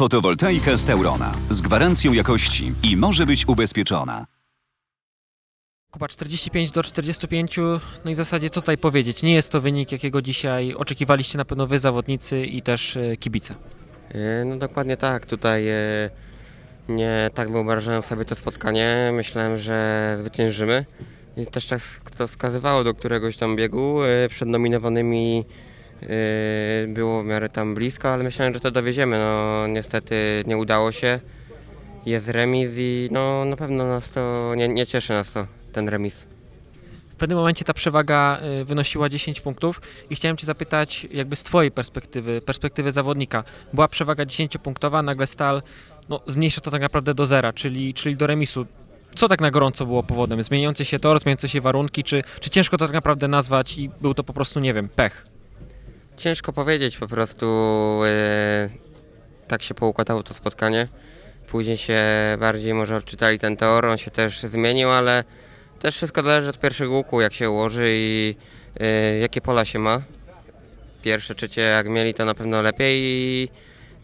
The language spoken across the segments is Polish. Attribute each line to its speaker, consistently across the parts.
Speaker 1: Fotowoltaika z Taurona z gwarancją jakości i może być ubezpieczona.
Speaker 2: Kuba 45 do 45, no i w zasadzie co tutaj powiedzieć? Nie jest to wynik, jakiego dzisiaj oczekiwaliście na pewno wy zawodnicy i też e, kibice.
Speaker 3: E, No dokładnie tak. Tutaj e, nie tak wyobrażałem sobie to spotkanie. Myślałem, że zwyciężymy. I też tak to wskazywało do któregoś tam biegu. Przed nominowanymi było w miarę tam blisko, ale myślałem, że to dowieziemy. No niestety nie udało się. Jest remis i no na pewno nas to nie, nie cieszy nas to, ten remis.
Speaker 2: W pewnym momencie ta przewaga e, wynosiła 10 punktów i chciałem cię zapytać jakby z twojej perspektywy, perspektywy zawodnika. Była przewaga 10-punktowa, nagle Stal no, zmniejsza to tak naprawdę do zera, czyli, czyli do remisu. Co tak na gorąco było powodem? Zmieniający się tor, zmieniające się warunki, czy, czy ciężko to tak naprawdę nazwać i był to po prostu, nie wiem, pech?
Speaker 3: Ciężko powiedzieć, po prostu e, tak się poukładało to spotkanie. Później się bardziej może odczytali ten tor, on się też zmienił, ale też wszystko zależy od pierwszego łuku, jak się ułoży i e, jakie pola się ma. Pierwsze, trzecie jak mieli to na pewno lepiej i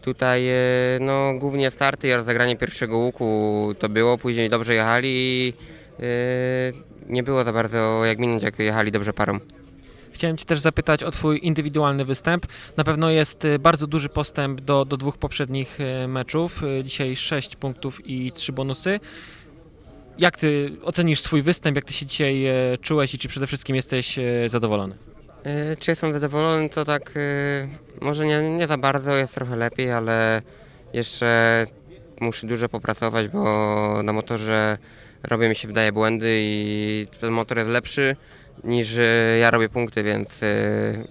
Speaker 3: tutaj e, no, głównie starty i rozegranie pierwszego łuku to było, później dobrze jechali i nie było za bardzo jak minąć, jak jechali dobrze parą.
Speaker 2: Chciałem Cię też zapytać o Twój indywidualny występ. Na pewno jest y, bardzo duży postęp do, do dwóch poprzednich y, meczów. Y, Dzisiaj 6 punktów i 3 bonusy. Jak Ty ocenisz swój występ? Jak Ty się dzisiaj czułeś i czy przede wszystkim jesteś zadowolony?
Speaker 3: Czy jestem zadowolony, to tak może nie, nie za bardzo, jest trochę lepiej, ale jeszcze muszę dużo popracować, bo na motorze robię mi się wydaje błędy i ten motor jest lepszy niż e, ja robię punkty, więc e,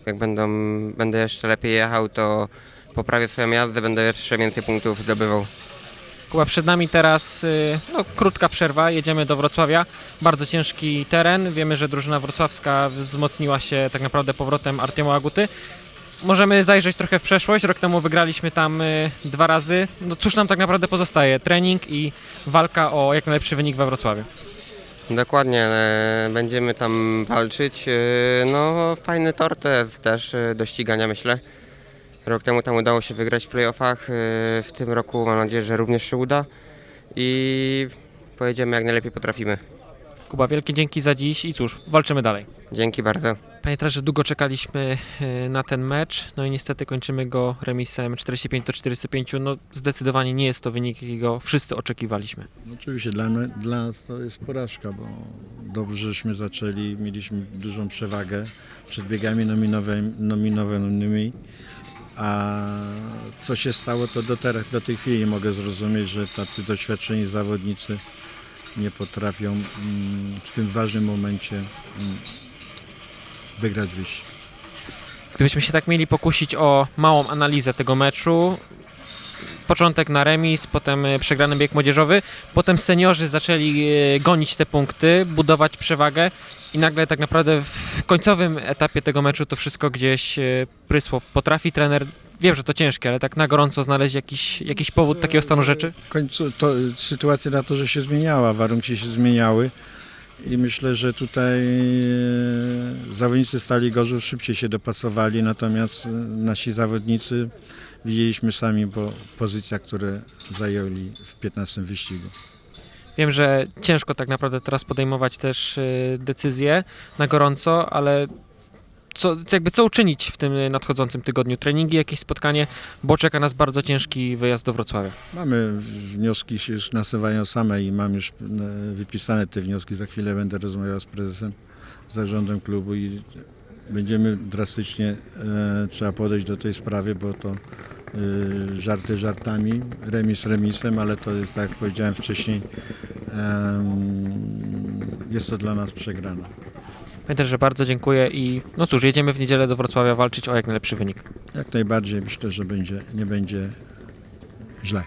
Speaker 3: jak będą, będę jeszcze lepiej jechał, to poprawię swoją jazdę, będę jeszcze więcej punktów zdobywał.
Speaker 2: Kuba, przed nami teraz y, no, krótka przerwa. Jedziemy do Wrocławia. Bardzo ciężki teren. Wiemy, że drużyna wrocławska wzmocniła się tak naprawdę powrotem Artiemu Aguty. Możemy zajrzeć trochę w przeszłość. Rok temu wygraliśmy tam y, dwa razy. No cóż nam tak naprawdę pozostaje? Trening i walka o jak najlepszy wynik we Wrocławiu.
Speaker 3: Dokładnie, e, będziemy tam walczyć. E, No, fajny tor też e, do ścigania, myślę. Rok temu tam udało się wygrać w playoffach. W tym roku mam nadzieję, że również się uda. I pojedziemy jak najlepiej potrafimy.
Speaker 2: Kuba, wielkie dzięki za dziś i cóż, walczymy dalej.
Speaker 3: Dzięki bardzo.
Speaker 2: Panie trenerze, długo czekaliśmy y, na ten mecz, no i niestety kończymy go remisem 45 do 45. No zdecydowanie nie jest to wynik, jakiego wszyscy oczekiwaliśmy.
Speaker 4: No Oczywiście dla, mnie- dla nas to jest porażka, bo dobrze żeśmy zaczęli, mieliśmy dużą przewagę przed biegami nominowanymi, a co się stało, to do, teraz, do tej chwili mogę zrozumieć, że tacy doświadczeni zawodnicy nie potrafią mm, w tym ważnym momencie mm, wygrać wyścig.
Speaker 2: Gdybyśmy się tak mieli pokusić o małą analizę tego meczu, początek na remis, potem e, przegrany bieg młodzieżowy, potem seniorzy zaczęli e, gonić te punkty, budować przewagę i nagle tak naprawdę w końcowym etapie tego meczu to wszystko gdzieś e, prysło. Potrafi trener, wiem, że to ciężkie, ale tak na gorąco znaleźć jakiś, jakiś powód takiego stanu rzeczy?
Speaker 4: W końcu to, sytuacja na to, że się zmieniała, warunki się zmieniały i myślę, że tutaj e, zawodnicy Stali Gorzów szybciej się dopasowali, natomiast e, nasi zawodnicy widzieliśmy sami po pozycjach, które zajęli w 15 wyścigu.
Speaker 2: Wiem, że ciężko tak naprawdę teraz podejmować też y, decyzje na gorąco, ale co, jakby co uczynić w tym nadchodzącym tygodniu? Treningi, jakieś spotkanie, bo czeka nas bardzo ciężki wyjazd do Wrocławia.
Speaker 4: Mamy wnioski się już nasuwają same i mam już e, wypisane te wnioski. Za chwilę będę rozmawiał z prezesem, zarządem klubu i będziemy drastycznie e, trzeba podejść do tej sprawy, bo to e, żarty żartami, remis remisem, ale to jest tak jak powiedziałem wcześniej, em, jest to dla nas przegrana.
Speaker 2: Że bardzo dziękuję i no cóż, jedziemy w niedzielę do Wrocławia walczyć o jak najlepszy wynik.
Speaker 4: Jak najbardziej myślę, że będzie, nie będzie źle.